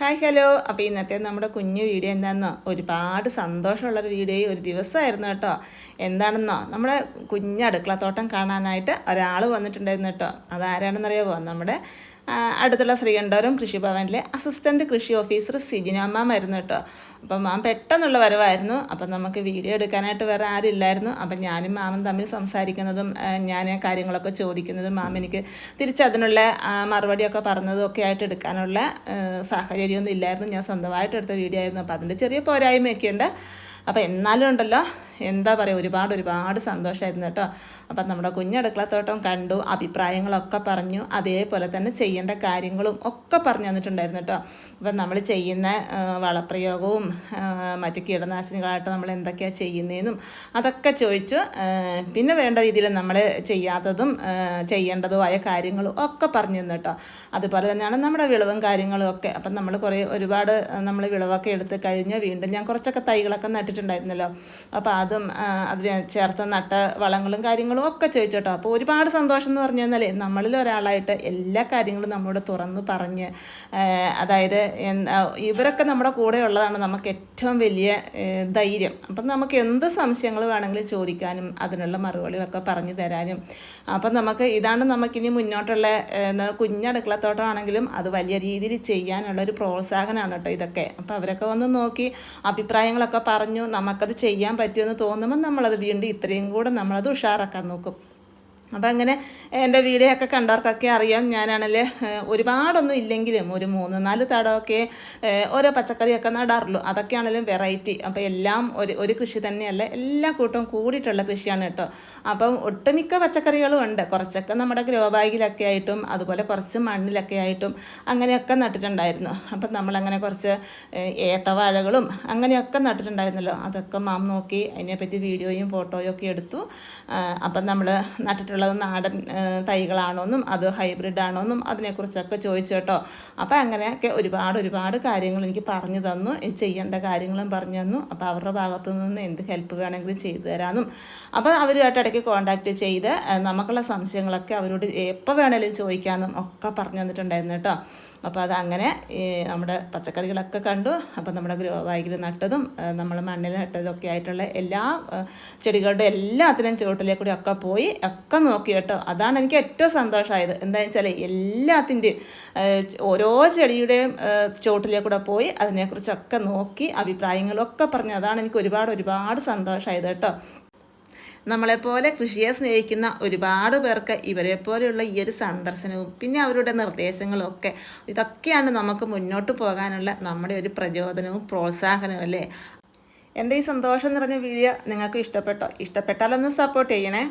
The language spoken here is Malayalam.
ഹായ് ഹലോ അപ്പോൾ ഇന്നത്തെ നമ്മുടെ കുഞ്ഞു വീഡിയോ എന്താണെന്നോ ഒരുപാട് സന്തോഷമുള്ളൊരു വീഡിയോ ഒരു ദിവസമായിരുന്നു കേട്ടോ. എന്താണെന്നോ? നമ്മുടെ കുഞ്ഞ് അടുക്കളത്തോട്ടം കാണാനായിട്ട് ഒരാൾ വന്നിട്ടുണ്ടായിരുന്നു കേട്ടോ. അതാരാണെന്നറിയാമോ നമ്മുടെ അടുത്തുള്ള ശ്രീകണ്ഠപുരം കൃഷിഭവനിലെ അസിസ്റ്റന്റ് കൃഷി ഓഫീസർ സിജിനാമായിരുന്നു കേട്ടോ. അപ്പം മാം പെട്ടെന്നുള്ള വരവായിരുന്നു. അപ്പം നമുക്ക് വീഡിയോ എടുക്കാനായിട്ട് വേറെ ആരുമില്ലായിരുന്നു അപ്പം ഞാനും മാമും തമ്മിൽ സംസാരിക്കുന്നതും ഞാൻ കാര്യങ്ങളൊക്കെ ചോദിക്കുന്നതും മാം എനിക്ക് തിരിച്ചതിനുള്ള മറുപടിയൊക്കെ പറഞ്ഞതും ഒക്കെ ആയിട്ട് എടുക്കാനുള്ള സാഹചര്യമൊന്നും ഇല്ലായിരുന്നു. ഞാൻ സ്വന്തമായിട്ട് എടുത്ത വീഡിയോ ആയിരുന്നു. അപ്പം അതിന്റെ ചെറിയ പോരായ്മയൊക്കെ ഉണ്ട്. അപ്പം എന്നാലും ഉണ്ടല്ലോ എന്താ പറയുക ഒരുപാട് ഒരുപാട് സന്തോഷമായിരുന്നു കേട്ടോ. അപ്പം നമ്മുടെ കുഞ്ഞടുക്കളത്തോട്ടം കണ്ടു അഭിപ്രായങ്ങളൊക്കെ പറഞ്ഞു അതേപോലെ തന്നെ ചെയ്യേണ്ട കാര്യങ്ങളും ഒക്കെ പറഞ്ഞു തന്നിട്ടുണ്ടായിരുന്നു കേട്ടോ. അപ്പം നമ്മൾ ചെയ്യുന്ന വളപ്രയോഗവും മറ്റു കീടനാശിനികളായിട്ട് നമ്മൾ എന്തൊക്കെയാണ് ചെയ്യുന്നതെന്നും അതൊക്കെ ചോദിച്ചു. പിന്നെ വേണ്ട രീതിയിൽ നമ്മൾ ചെയ്യാത്തതും ചെയ്യേണ്ടതുമായ കാര്യങ്ങളും ഒക്കെ പറഞ്ഞു തന്നു കേട്ടോ. അതുപോലെ തന്നെയാണ് നമ്മുടെ വിളവും കാര്യങ്ങളും ഒക്കെ. അപ്പം നമ്മൾ കുറേ ഒരുപാട് നമ്മൾ വിളവൊക്കെ എടുത്ത് കഴിഞ്ഞ് വീണ്ടും ഞാൻ കുറച്ചൊക്കെ തൈകളൊക്കെ നട്ടിട്ടുണ്ടായിരുന്നല്ലോ. അപ്പോൾ അതും ആ, അതിന് ചേർത്ത് നട്ട വളങ്ങളും കാര്യങ്ങളും ഒക്കെ ചോദിച്ചു കേട്ടോ അപ്പോൾ ഒരുപാട് സന്തോഷം എന്ന് പറഞ്ഞു കഴിഞ്ഞാൽ നമ്മളിൽ ഒരാളായിട്ട് എല്ലാ കാര്യങ്ങളും നമ്മോട് തുറന്ന് പറഞ്ഞ് അതായത് ഇവരൊക്കെ നമ്മുടെ കൂടെ ഉള്ളതാണ് നമുക്ക് ഏറ്റവും വലിയ ധൈര്യം. അപ്പം നമുക്ക് എന്ത് സംശയങ്ങൾ വേണമെങ്കിലും ചോദിക്കാനും അതിനുള്ള മറുപടികളൊക്കെ പറഞ്ഞു തരാനും. അപ്പം നമുക്ക് ഇതാണ് നമുക്കിനി മുന്നോട്ടുള്ള കുഞ്ഞടുക്കളത്തോട്ടമാണെങ്കിലും അത് വലിയ രീതിയിൽ ചെയ്യാനുള്ള ഒരു പ്രോത്സാഹനമാണ് കേട്ടോ ഇതൊക്കെ. അപ്പോൾ അവരൊക്കെ വന്ന് നോക്കി അഭിപ്രായങ്ങളൊക്കെ പറഞ്ഞു നമുക്കത് ചെയ്യാൻ പറ്റുമെന്ന് തോന്നുമ്പോൾ നമ്മളത് വീണ്ടും ഇത്രയും കൂടെ നമ്മളത് ഉഷാറാക്കാൻ നോക്കും. അപ്പം അങ്ങനെ എന്റെ വീഡിയോ ഒക്കെ കണ്ടവർക്കൊക്കെ അറിയാം ഞാനാണെങ്കിൽ ഒരുപാടൊന്നും ഇല്ലെങ്കിലും ഒരു മൂന്ന് നാല് തടമൊക്കെ ഓരോ പച്ചക്കറിയൊക്കെ നടാറുള്ളൂ. അതൊക്കെയാണെങ്കിലും വെറൈറ്റി. അപ്പോൾ എല്ലാം ഒരു ഒരു കൃഷി തന്നെയല്ല എല്ലാ കൂട്ടവും കൂടിയിട്ടുള്ള കൃഷിയാണ് കേട്ടോ. അപ്പം ഒട്ടുമിക്ക പച്ചക്കറികളും ഉണ്ട്. കുറച്ചൊക്കെ നമ്മുടെ ഗ്രോ ബാഗിലൊക്കെ ആയിട്ടും അതുപോലെ കുറച്ച് മണ്ണിലൊക്കെ ആയിട്ടും അങ്ങനെയൊക്കെ നട്ടിട്ടുണ്ടായിരുന്നു. അപ്പം നമ്മളങ്ങനെ കുറച്ച് ഏത്തവാഴകളും അങ്ങനെയൊക്കെ നട്ടിട്ടുണ്ടായിരുന്നല്ലോ. അതൊക്കെ മാം നോക്കി അതിനെപ്പറ്റി വീഡിയോയും ഫോട്ടോയും ഒക്കെ എടുത്തു. അപ്പം നമ്മൾ നട്ടിട്ടുള്ളത് നാടൻ തൈകളാണോ തൈകളാണോന്നും അത് ഹൈബ്രിഡ് ആണോന്നും അതിനെക്കുറിച്ചൊക്കെ ചോദിച്ചു കേട്ടോ. അപ്പം അങ്ങനെയൊക്കെ ഒരുപാട് ഒരുപാട് കാര്യങ്ങൾ എനിക്ക് പറഞ്ഞു തന്നു. ചെയ്യേണ്ട കാര്യങ്ങളും പറഞ്ഞു തന്നു. അപ്പോൾ അവരുടെ ഭാഗത്തു നിന്ന് എന്ത് ഹെൽപ്പ് വേണമെങ്കിലും ചെയ്തു തരാമെന്നും അപ്പോൾ അവരുമായിട്ട് ഇടയ്ക്ക് കോൺടാക്റ്റ് ചെയ്ത് നമുക്കുള്ള സംശയങ്ങളൊക്കെ അവരോട് എപ്പോൾ വേണമെങ്കിലും ചോദിക്കാമെന്നും ഒക്കെ പറഞ്ഞു തന്നിട്ടുണ്ടായിരുന്നു കേട്ടോ. അപ്പോൾ അതങ്ങനെ നമ്മുടെ പച്ചക്കറികളൊക്കെ കണ്ടു. അപ്പോൾ നമ്മുടെ ഗ്രോ ബാഗിൽ നട്ടതും നമ്മൾ മണ്ണിൽ നട്ടതും ഒക്കെ ആയിട്ടുള്ള എല്ലാ ചെടികളുടെ എല്ലാത്തിനും ചുവട്ടിലേക്കൂടി ഒക്കെ പോയി ഒക്കെ നോക്കി കേട്ടോ. അതാണ് എനിക്ക് ഏറ്റവും സന്തോഷമായത്. എന്താ വെച്ചാൽ എല്ലാത്തിന്റെയും ഓരോ ചെടിയുടെയും ചുവട്ടിലേക്കൂടെ പോയി അതിനെക്കുറിച്ചൊക്കെ നോക്കി അഭിപ്രായങ്ങളൊക്കെ പറഞ്ഞു. അതാണ് എനിക്ക് ഒരുപാട് ഒരുപാട് സന്തോഷമായത് കേട്ടോ. നമ്മളെപ്പോലെ കൃഷിയെ സ്നേഹിക്കുന്ന ഒരുപാട് പേർക്ക് ഇവരെ പോലെയുള്ള ഈ ഒരു സന്ദർശനവും പിന്നെ അവരുടെ നിർദ്ദേശങ്ങളും ഒക്കെ ഇതൊക്കെയാണ് നമുക്ക് മുന്നോട്ട് പോകാനുള്ള നമ്മുടെ ഒരു പ്രചോദനവും പ്രോത്സാഹനവും അല്ലേ? എന്റെ ഈ സന്തോഷം നിറഞ്ഞ വീഡിയോ നിങ്ങൾക്ക് ഇഷ്ടപ്പെട്ടോ? ഇഷ്ടപ്പെട്ടാലൊന്ന് സപ്പോർട്ട് ചെയ്യണേ.